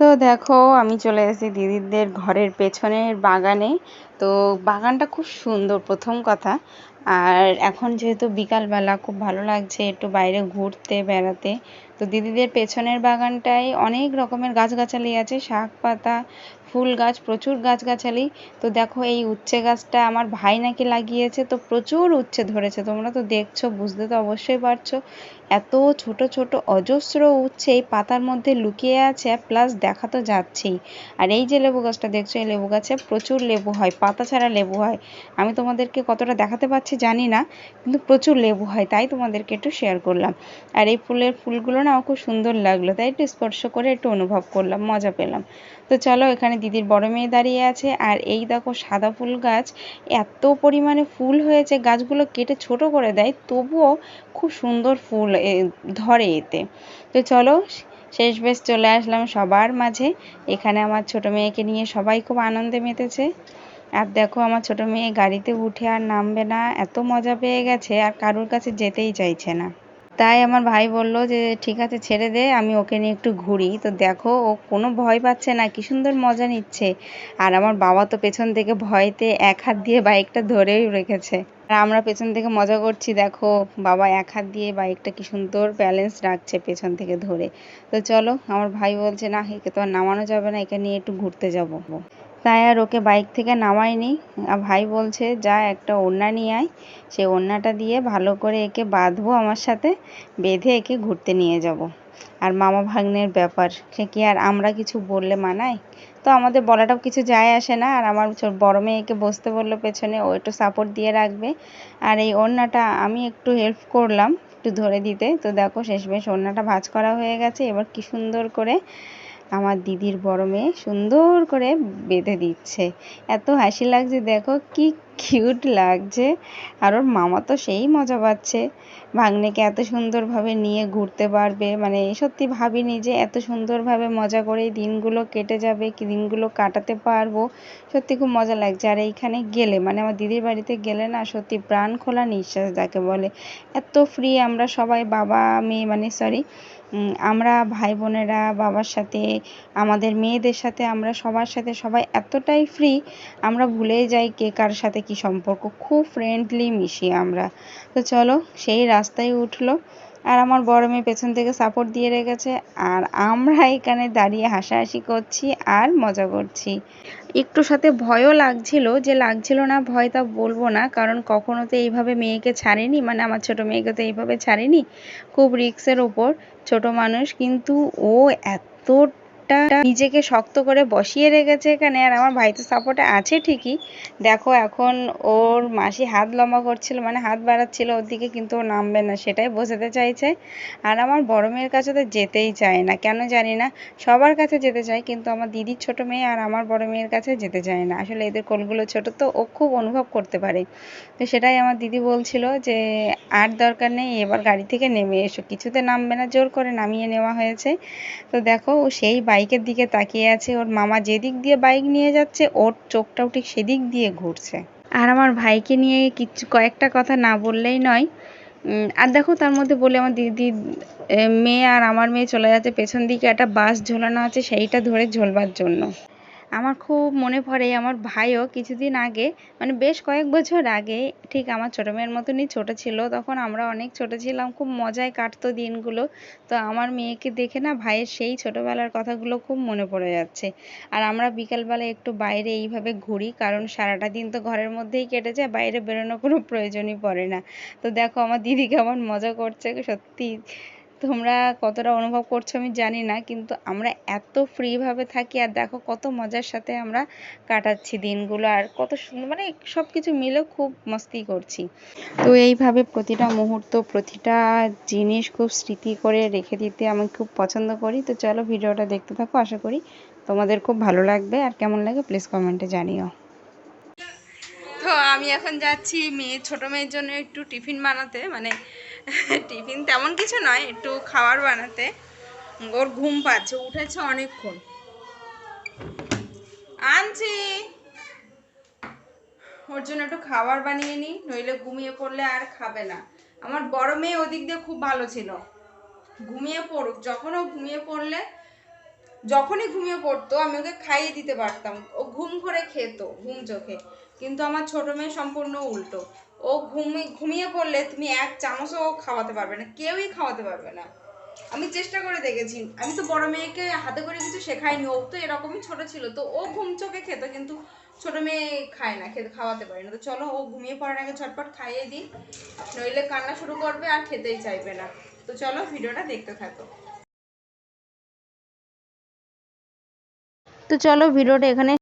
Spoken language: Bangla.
তো দেখো, আমি চলে এসেছি দিদিদের ঘরের পেছনের বাগানে। তো বাগানটা খুব সুন্দর, প্রথম কথা। আর এখন যেহেতু বিকালবেলা খুব ভালো লাগছে একটু বাইরে ঘুরতে, বেড়াতে, তো দিদিদের পেছনের বাগানটায় অনেক রকমের গাছগাছালি আছে, শাক পাতা, ফুল গাছ, প্রচুর গাছগাছালি। তো দেখো এই উচ্ছে গাছটা আমার ভাই নাকি লাগিয়েছে, তো প্রচুর উচ্ছে ধরেছে। তোমরা তো দেখছ, বুঝতে তো অবশ্যই পারছ। এত ছোট ছোট, অজস্র উচ্ছে এই পাতার মধ্যে লুকিয়ে আছে, প্লাস দেখা তো যাচ্ছেই। আর এই যে লেবু গাছটা দেখছ, এই লেবু গাছে প্রচুর লেবু হয়, পাতা ছাড়া লেবু হয়। আমি তোমাদেরকে কতটা দেখাতে পারছি জানি না, কিন্তু প্রচুর লেবু হয়, তাই তোমাদেরকে একটু শেয়ার করলাম। আর এই ফুলের ফুলগুলো না খুব সুন্দর লাগল, তাই একটু স্পর্শ করে একটু অনুভব করলাম, মজা পেলাম। তো চলো এখানে দিদির বড় মেয়ে দাঁড়িয়ে আছে, আর এই দেখো সাদা ফুল গাছ, এত পরিমাণে ফুল হয়েছে, গাছগুলো কেটে ছোট করে দেয়, তবুও খুব সুন্দর ফুল ধরে এতে। তো চলো শেষ বেশ চলে আসলাম সবার মাঝে, এখানে আমার ছোট মেয়েকে নিয়ে সবাই খুব আনন্দে মেতেছে। আর দেখো, আমার ছোট মেয়ে গাড়িতে উঠে আর নামবে না, এত মজা পেয়ে গেছে, আর কারোর কাছে যেতেই চাইছে না। তাই আমার ভাই বলল যে, ঠিক আছে, ছেড়ে দে, আমি ওকে নিয়ে একটু ঘুরি। তো দেখো, ও কোনো ভয় পাচ্ছে না, কি সুন্দর মজা নিচ্ছে। আর আমার বাবা তো পেছন থেকে ভয়তে এক হাত দিয়ে বাইকটা ধরেই রেখেছে। আর আমরা পেছন থেকে মজা করছি, দেখো, বাবা এক হাত দিয়ে বাইকটা কি সুন্দর ব্যালেন্স রাখছে পেছন থেকে ধরে। তো চলো, আমার ভাই বলছে, না, একে তো আর নামানো যাবে না, একে নিয়ে একটু ঘুরতে যাব। তাই আর ওকে বাইক থেকে নামাইনি ভাই বলছে, যা একটা ওড়না নিয়ে আয়। সেই ওড়নাটা দিয়ে ভালো করে একে বাঁধবো আমার সাথে, বেঁধে একে ঘুরতে নিয়ে যাব। আর মামা ভাগ্নের ব্যাপার, সে কি আর আমরা কিছু বললে মানায়? তো আমাদের বলাটাও কিছু যায় আসে না। আর আমার বড় মেয়েকে বসতে বলল পেছনে, ও একটু সাপোর্ট দিয়ে রাখবে। আর এই ওড়নাটা আমি একটু হেল্প করলাম, একটু ধরে দিতে। তো দেখো, শেষমেশ ওড়নাটা ভাঁজ করা হয়ে গেছে। এবার কি সুন্দর করে আমার দিদির বড় মেয়ে সুন্দর করে বেঁধে দিচ্ছে। এত হাসি লাগছে দেখো কি কিউট লাগছে। আর ওর মামা তো সেই মজা পাচ্ছে। ভাগ্নেকে এত সুন্দরভাবে নিয়ে ঘুরতে পারবে। মানে সত্যি ভাবিনি যে এত সুন্দরভাবে মজা করে দিনগুলো কেটে যাবে, কি দিনগুলো কাটাতে পারব। সত্যি খুব মজা লাগছে। আর এইখানে গেলে মানে আমার দিদির বাড়িতে গেলে না সত্যি প্রাণ খোলা নিঃশ্বাস যাকে বলে। এত ফ্রি আমরা সবাই বাবা, মেয়ে মানে সরি আমরা ভাই বোনেরা, বাবার সাথে, আমাদের মেয়েদের সাথে আমরা সবার সাথে সবাই এতটাই ফ্রি আমরা ভুলেই যাই কে কার সাথে কি সম্পর্ক? খুব ফ্রেন্ডলি মিশি আমরা। তো চলো, সেই রাস্তায় উঠল। আর আমার বড় মেয়ে পেছন থেকে সাপোর্ট দিয়ে রেখেছে। আর আমরা এখানে দাঁড়িয়ে হাসাহাসি করছি আর মজা করছি। একটু সাথে ভয়ও লাগছিল। যে লাগছিল না ভয় তা বলব না। কারণ কখনো তো এইভাবে মেয়েকে ছাড়েনি। মানে আমার ছোট মেয়েকে তো এইভাবে ছাড়েনি। খুব রিক্সের ওপর। ছোট মানুষ। কিন্তু ও এত একটা নিজেকে শক্ত করে বসিয়ে রেখেছে এখানে, আর আমার ভাই তো সাপোর্টে আছে ঠিকই। দেখো এখন ওর মাসি হাত লম্বা করছিল মানে হাত বাড়াচ্ছিল, ওর দিকে কিন্তু ও নামবে না, সেটাই বোঝাতে চাইছে। আর আমার বড় মেয়ের কাছে তো যেতেই চায় না, কেন জানি না, সবার কাছে যেতে চায়, কিন্তু আমার দিদির ছোট মেয়ে আর আমার বড় মেয়ের কাছে যেতে চায় না। আসলে এদের কোলগুলো ছোট, তো ও খুব অনুভব করতে পারে। তো সেটাই আমার দিদি বলছিল যে, আর দরকার নেই, এবার গাড়ি থেকে নেমে এসো। কিছুতে নামবে না, জোর করে নামিয়ে নেওয়া হয়েছে। তো দেখো সেই বাইক বাইকের দিকে তাকিয়ে আছে, ওর মামা যেদিক দিয়ে বাইক নিয়ে যাচ্ছে, ওর চোখটাও ঠিক সেদিক দিয়ে ঘুরছে। আর আমার ভাইকে নিয়ে কিছু কয়েকটা কথা না বললেই নয়। আর দেখো তার মধ্যে বলে আমার দিদি মেয়ে আর আমার মেয়ে চলে যাচ্ছে, পেছন দিকে একটা বাস ঝোলানো আছে, সেইটা ধরে ঝোলবার জন্য। আমার খুব মনে পড়ে, আমার ভাইও কিছুদিন আগে মানে বেশ কয়েক বছর আগে, ঠিক আমার ছোটো মেয়ের মতনই ছোটো ছিল, তখন আমরা অনেক ছোটো ছিলাম, খুব মজায় কাটতো দিনগুলো। তো আমার মেয়েকে দেখে না ভাইয়ের সেই ছোটোবেলার কথাগুলো খুব মনে পড়ে যাচ্ছে। আর আমরা বিকালবেলা একটু বাইরে এইভাবে ঘুরি, কারণ সারাটা দিন তো ঘরের মধ্যেই কেটে যায়, বাইরে বেরোনোর কোনো প্রয়োজনই পড়ে না। তো দেখো, আমার দিদি কেমন মজা করছে, সত্যি তোমরা কতটা অনুভব করছ আমি জানি না, কিন্তু আমরা এত ফ্রিভাবে থাকি আর দেখো কত মজার সাথে আমরা কাটাচ্ছি দিনগুলো আর কত সুন্দর মানে সব কিছু মিলে খুব মস্তি করছি। তো এইভাবে প্রতিটা মুহূর্ত, প্রতিটা জিনিস খুব স্মৃতি করে রেখে দিতে আমি খুব পছন্দ করি। তো চলো ভিডিওটা দেখতে থাকো, আশা করি তোমাদের খুব ভালো লাগবে। আর কেমন লাগে প্লিজ কমেন্টে জানিও। তো আমি এখন যাচ্ছি মেয়ে, ছোট মেয়ের জন্য একটু টিফিন বানাতে। মানে টিফিন তেমন কিছু নয়, একটু খাবার বানাতে। ওর ঘুম পাচ্ছে, উঠেছে অনেকক্ষণ। আনছি। ওর জন্য একটু খাবার বানিয়ে নিই, নইলে ঘুমিয়ে পড়লে আর খাবে না। আমার বড় মেয়ে ওদিক দিয়ে খুব ভালো ছিল। ঘুমিয়ে পড়ুক, যখন ও ঘুমিয়ে পড়লে, যখনই ঘুমিয়ে পড়তো, আমি ওকে খাইয়ে দিতে পারতাম। ও ঘুম করে খেত, ঘুম চোখে। কিন্তু আমার ছোট মেয়ে সম্পূর্ণ উল্টো। ও ঘুমিয়ে ঘুমিয়ে পড়লে তুমি এক চামচও খাওয়াতে পারবে না, কেউই খাওয়াতে পারবে না। আমি চেষ্টা করে দেখেছি, আমি তো বড় মেয়েকে হাতে করে কিছু শেখাইনি, ও তো এরকমই ছোট ছিল, তো ও ঘুম চোখে খেত, কিন্তু ছোট মেয়ে খায় না, খেতে, খাওয়াতে পারি না। তো চলো, ও ঘুমিয়ে পড়ার আগে ঝটপট খাইয়ে দিই, নইলে কান্না শুরু করবে আর খেতেই চাইবে না। তো চলো, ভিডিওটা দেখতে থাকো। তো চলো, ভিডিওটা এখানে